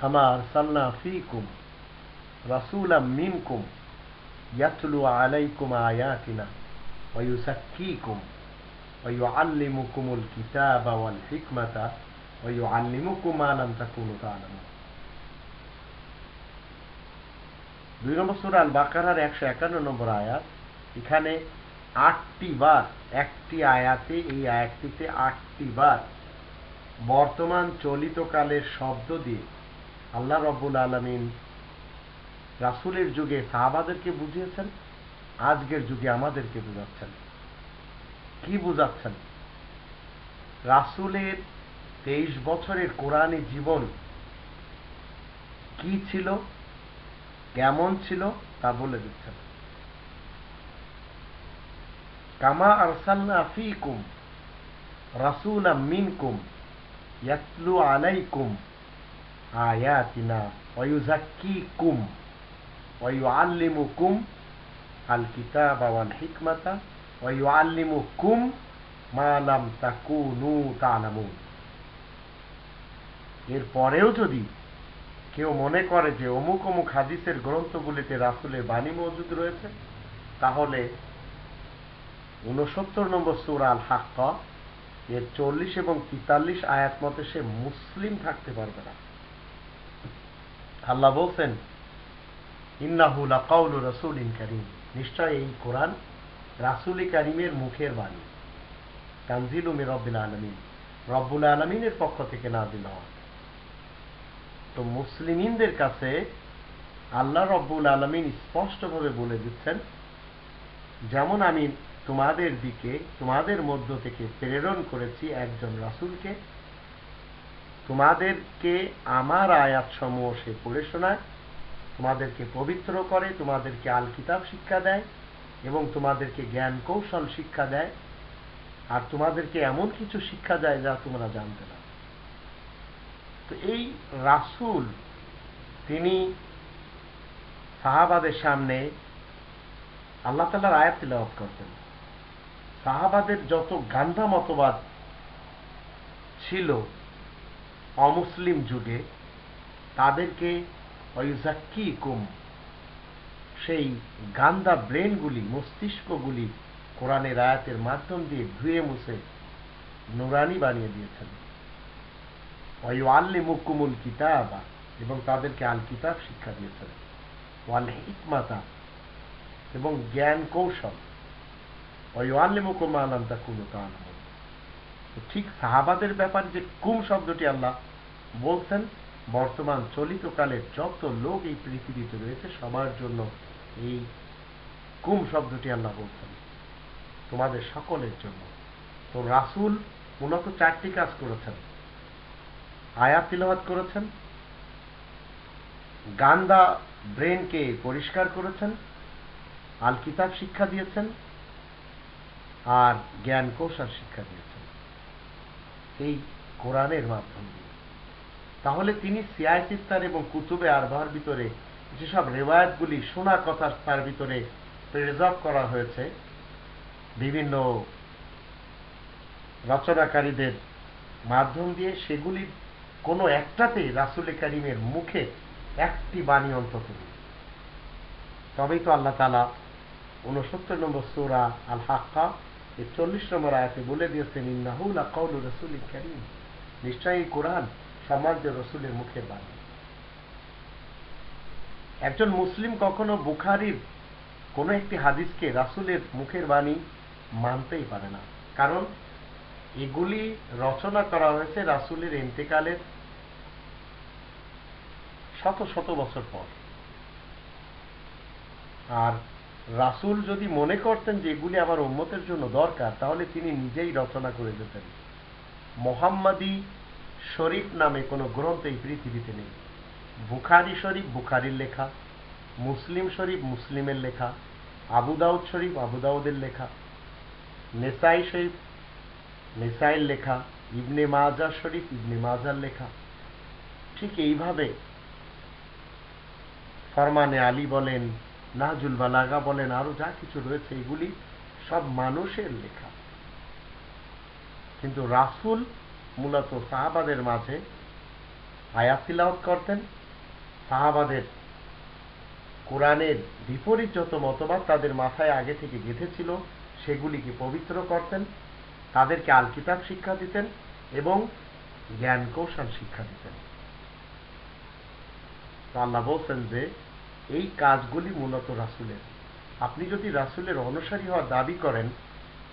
খামা আরসালনা ফিকুম রাসূলাম মিনকুম ইয়াতলু আলাইকুম আয়াতিনা তাকুনু তা'লামুন দুই নম্বর আল বাকারার একশো একান্ন নম্বর আয়াত, এখানে আটটি বার, একটি আয়াতে, এই আয়াতটিতে আটটি বার বর্তমান চলিত কালের শব্দ দিয়ে আল্লাহ রব্বুল আলমিন রাসুলের যুগে সাহাবাদেরকে বুঝিয়েছেন, আজকের যুগে আমাদেরকে বুঝাচ্ছেন। কি বুঝাচ্ছেন? রাসুলের তেইশ বছরের কোরআনী জীবন কি ছিল, কেমন ছিল, তা বলে দিচ্ছেন। কামা আরসালনা ফিকুম, রাসূলা মিনকুম, ইয়াতলু আলাইকুম আয়াতিনা। ওয়া ইউযাক্কিকুম ওয়া ইউআল্লিমুকুম আল ওয়াল হিকমাতা ওয়া ইউআল্লিমুকুম মা লাম তাকুনু তা'লামুন। যদি কেউ মনে করে যে অমুক অমুক হাদিসের গ্রন্থগুলিতে রাসুলের বাণী মজুদ রয়েছে, তাহলে উনসত্তর নম্বর সুরা আল হাক্কা এর চল্লিশ এবং তিতাল্লিশ আয়াত মতে সে মুসলিম থাকতে পারবে না। আল্লাহ বলছেন ইন্নাহুল আকাউল রসুল ইন করিম। নিশ্চয় এই কোরআন রাসুল করিমের মুখের বাণী। তানজিল উমি রব্বুল আলমিন। রব্বুল আলমিনের পক্ষ থেকে নাজিল হওয়া। তো মুসলিমিনদের কাছে আল্লাহ রব্বুল আলমিন স্পষ্টভাবে বলে দিচ্ছেন, যেমন আমি তোমাদের দিকে, তোমাদের মধ্য থেকে প্রেরণ করেছি একজন রাসুলকে তোমাদেরকে আমার আয়াত সমূহ সে পড়ে শোনায়, তোমাদেরকে পবিত্র করে, তোমাদেরকে আল কিতাব শিক্ষা দেয় এবং তোমাদেরকে জ্ঞান কৌশল শিক্ষা দেয়। আর তোমাদেরকে এমন কিছু শিক্ষা দেয় যা তোমরা জানতে না। তো এই রাসুল, তিনি সাহাবাদের সামনে আল্লাহ তালার আয়াত তিলাওয়াত করতেন। সাহাবাদের যত গান্ধা মতবাদ ছিল অমুসলিম যুগে তাদেরকে কি কুম সেই গান্দা ব্রেনগুলি, মস্তিষ্কগুলি কোরআনের আয়াতের মাধ্যম দিয়ে ধুয়ে মুছে নুরানি বানিয়ে দিয়েছেন। আল্লি মুকুমুল কিতাবা, এবং তাদেরকে আল কিতাব শিক্ষা দিয়েছেন। ওয়াল হিকমাতা এবং জ্ঞান কৌশল। ঠিক সাহাবাদের ব্যাপারে যে কুম শব্দটি আল্লাহ বলছেন, বর্তমান চলিত কালের যত লোক এই পৃথিবীতে রয়েছে, সবার জন্য এই কুম শব্দটি আল্লাহ বলছেন। তোমাদের সকলের জন্য। তো রাসুল মূলত চারটি কাজ করেছেন। আয়াত তিলহাত করেছেন, গান্দা ব্রেনকে পরিষ্কার করেছেন আল কিতাব শিক্ষা দিয়েছেন, আর জ্ঞান কৌশল শিক্ষা দিয়েছেন। এই কোরআনের মাধ্যম দিয়ে। তাহলে তিনি সিয়াই সিস্তার এবং কুতুবে আরবার ভিতরে যেসব রেওয়ায়তগুলি শোনা কথা তার ভিতরে প্রিজার্ভ করা হয়েছে, বিভিন্ন রচনাকারীদের মাধ্যম দিয়ে সেগুলি কোনো একটাতে রাসুল করিমের মুখে একটি বাণী অন্তত নেই। তবেই তো আল্লাহ তালা উনসত্তর নম্বর সোরা আল হাক্কা চল্লিশ নম্বর আয়াতে বলে দিয়েছেন ইন্নাহুল আকাউল রসুল করিম। নিশ্চয়ই কোরআন সমাজ রসুলের মুখের বাণী। একজন মুসলিম কখনো বুখারির কোনো একটি হাদিসকে রাসুলের মুখের বাণী মানতেই পারে না। কারণ এগুলি রচনা করা হয়েছে রাসুলের এন্তেকালের শত শত বছর পর। আর রাসুল যদি মনে করতেন যে এগুলি আমার উন্মতের জন্য দরকার, তাহলে তিনি নিজেই রচনা করে যেতেন মোহাম্মদী শরীফ নামে কোনো গ্রন্থ এই পৃথিবীতে নেই। বুখারি শরীফ বুখারির লেখা, মুসলিম শরীফ মুসলিমের লেখা, আবু দাউদ শরীফ আবু দাউদের লেখা, নেসাই শরীফ নেসাইয়ের লেখা, ইবনে মাজা শরীফ ইবনে মাজার লেখা। ঠিক এইভাবে ফরমানে আলী বলেন নাহজুল বালাগা বলেন, আরও যা কিছু রয়েছে, এগুলি সব মানুষের লেখা। কিন্তু রাসুল মূলত সাহাবাদের মাঝে আয়াত তিলাওয়াত করতেন। সাহাবাদের কোরআনের বিপরীত যত মতবাদ তাদের মাথায় আগে থেকে গেঁথেছিল, সেগুলিকে পবিত্র করতেন, তাদেরকে আল কিতাব শিক্ষা দিতেন এবং জ্ঞান কৌশল শিক্ষা দিতেন। আল্লাহ বলছেন যে এই কাজগুলি মূলত রাসুলের। আপনি যদি রাসুলের অনুসারী হওয়ার দাবি করেন,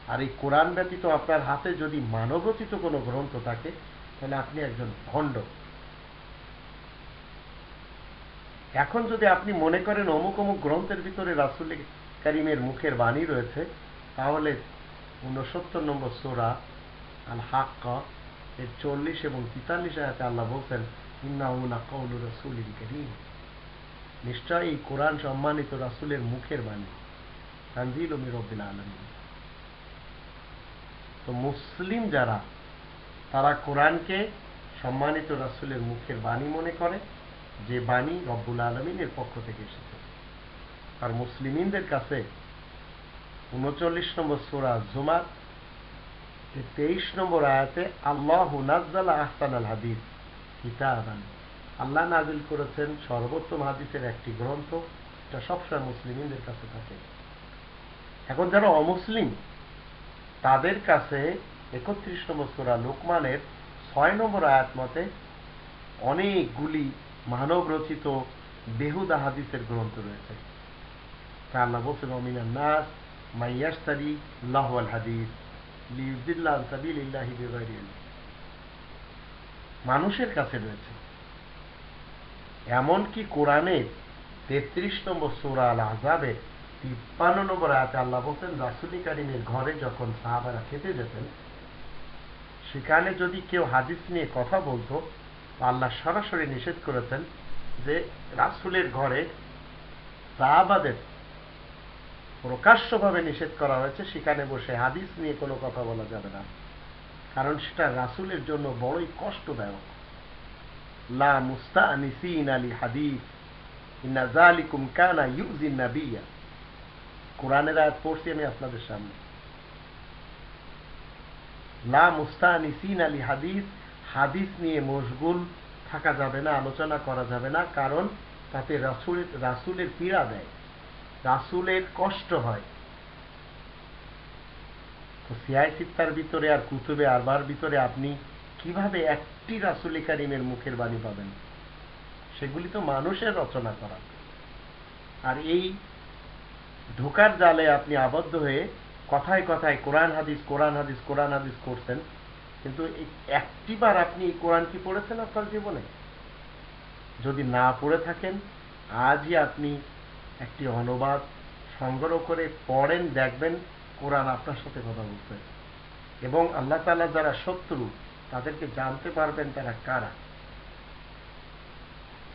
আর এই কোরআন ব্যতীত আপনার হাতে যদি মানবরচিত কোনো গ্রন্থ থাকে, তাহলে আপনি একজন ভণ্ড। এখন যদি আপনি মনে করেন অমুক অমুক গ্রন্থের ভিতরে রাসুল করিমের মুখের বাণী রয়েছে, তাহলে উনসত্তর নম্বর সোরা আল হাক্কা এর চল্লিশ এবং তেতাল্লিশ আয়াতে আল্লাহ বলছেন ইন্নাউনা কৌলু রসুল করিম। নিশ্চয় এই কোরআন সম্মানিত রাসুলের মুখের বাণী। তানজিল ও মিরবিল আলমী তো মুসলিম যারা, তারা কোরআনকে সম্মানিত রাসুলের মুখের বাণী মনে করে, যে বাণী রব্বুল আলমিনের পক্ষ থেকে এসেছে। আর মুসলিমিনদের কাছে উনচল্লিশ নম্বর সোরা জুমার তেইশ নম্বর আয়াতে আল্লাহ নাজ্জালা আহসান আল হাদিস, কিতাবান। আল্লাহ নাজিল করেছেন সর্বোত্তম হাদিসের একটি গ্রন্থ, এটা সবসময় মুসলিমদের কাছে থাকে। এখন যারা অমুসলিম, তাদের কাছে একত্রিশ নম্বর সোরা লোকমানের ছয় নম্বর আয়াত মতে অনেকগুলি মানব রচিত বেহুদা হাদিসের গ্রন্থ রয়েছে। আল্লাহ বলছেন অমিনার নাস মাইয়াস্তারি লাহওয়াল হাদিস লিউদ্দিল্লাহ সাবিল ইল্লাহি মানুষের কাছে রয়েছে। এমনকি কোরআনে তেত্রিশ নম্বর সুরা আল আজাবে তিপ্পান্ন নম্বর আয়াতে আল্লাহ বলতেন রাসুলি কারিমের ঘরে যখন সাহাবারা খেতে যেতেন, সেখানে যদি কেউ হাদিস নিয়ে কথা বলতো আল্লাহ সরাসরি নিষেধ করেছেন যে রাসুলের ঘরে সাহাবাদের প্রকাশ্যভাবে নিষেধ করা হয়েছে, সেখানে বসে হাদিস নিয়ে কোনো কথা বলা যাবে না। কারণ সেটা রাসুলের জন্য বড়ই কষ্টদায়ক। পড়ছি আমি আপনাদের সামনে। আলী হাদিস হাদিস নিয়ে মশগুল থাকা যাবে না, আলোচনা করা যাবে না, কারণ তাতে রাসুলের রাসুলের পীড়া দেয়। রাসুলের কষ্ট হয়। তো সিয়াই সিত্তার ভিতরে আর কুতুবে আরবার ভিতরে আপনি কীভাবে একটি রাসুল কারিমের মুখের বাণী পাবেন? সেগুলি তো মানুষের রচনা করা। আর এই ঢোকার জালে আপনি আবদ্ধ হয়ে কথায় কথায় কোরআন হাদিস কোরআন হাদিস কোরআন হাদিস করছেন, কিন্তু একটিবার আপনি এই কোরআন কি পড়েছেন আপনার জীবনে? যদি না পড়ে থাকেন, আজই আপনি একটি অনুবাদ সংগ্রহ করে পড়েন, দেখবেন কোরআন আপনার সাথে কথা বলছে। এবং আল্লাহ তালা যারা শত্রু তাদেরকে জানতে পারবেন তারা কারা।